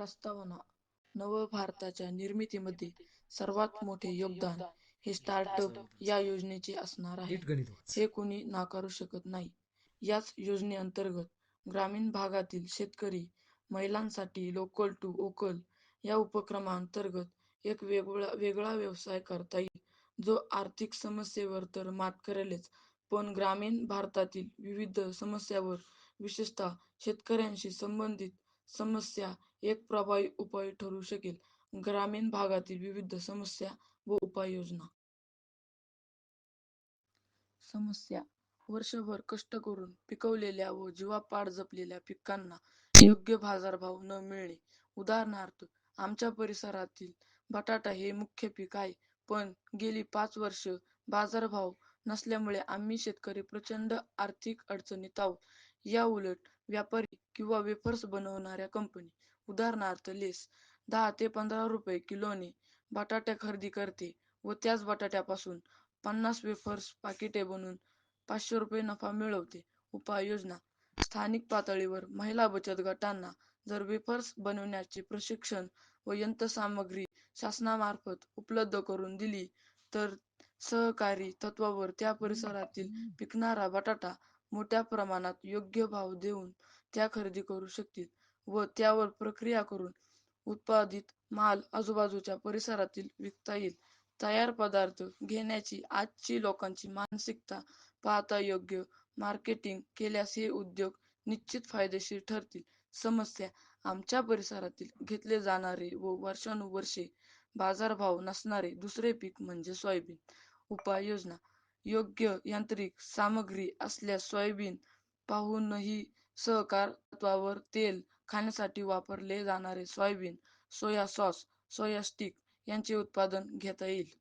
प्रस्तावना नवभारताच्या निर्मितीमध्ये सर्वात मोठे योगदान हे स्टार्टअप या योजनेचे असणार आहे. हे कुणी नाकारू शकत नाही. याच योजनेअंतर्गत ग्रामीण भागातील शेतकरी महिलांसाठी लोकल टू वोकल या उपक्रमाअंतर्गत एक वेगळा व्यवसाय करता येईल, जो आर्थिक समस्येवर तर मात करेलच, पण ग्रामीण भारतातील विविध समस्यांवर, विशेषतः शेतकऱ्यांशी संबंधित समस्या एक प्रभावी उपाय ठरू शकेल. ग्रामीण भागातील विविध समस्या व उपाययोजना. समस्या: वर्षभर कष्ट करून पिकवलेल्या व जीवापाड जपलेल्या पिकांना योग्य बाजारभाव न मिळणे. उदाहरणार्थ आमच्या परिसरातील बटाटा हे मुख्य पीक आहे, पण गेली पाच वर्ष बाजारभाव नसल्यामुळे आम्ही शेतकरी प्रचंड आर्थिक अडचणीत आहोत. याउलट व्यापारी किंवा वेफर्स बनवणाऱ्या कंपनी, उदाहरणार्थ लेस, दहा ते पंधरा रुपये किलोने बटाट्या खरेदी करते व त्याच बटाट्यापासून पन्नास वेफर्स पाकिटे बनवून पाचशे रुपये नफा मिळवते. उपाययोजना: स्थानिक पातळीवर महिला बचत गटांना जर वेफर्स बनवण्याचे प्रशिक्षण व यंत्रसामग्री शासनामार्फत उपलब्ध करून दिली तर सहकारी तत्वावर त्या परिसरातील पिकणारा बटाटा मोठ्या प्रमाणात योग्य भाव देऊन त्या खरेदी करू शकतील व त्यावर प्रक्रिया करून उत्पादित माल आजूबाजूच्या परिसरातील विकता येईल. तयार पदार्थ घेण्याची आजची लोकांची मानसिकता पाहता योग्य मार्केटिंग केल्यास हे उद्योग निश्चित फायदेशीर ठरतील. समस्या: आमच्या परिसरातील घेतले जाणारे व वर्षानुवर्षे बाजारभाव नसणारे दुसरे पीक म्हणजे सोयाबीन. उपाययोजना: योग्य यांत्रिक सामग्री असल्यास सोयाबीन पाहूनही सहकार तत्त्वावर तेल खाण्यासाठी वापरले जाणारे soybean, soya sauce, soya stick यांचे उत्पादन घेता येईल.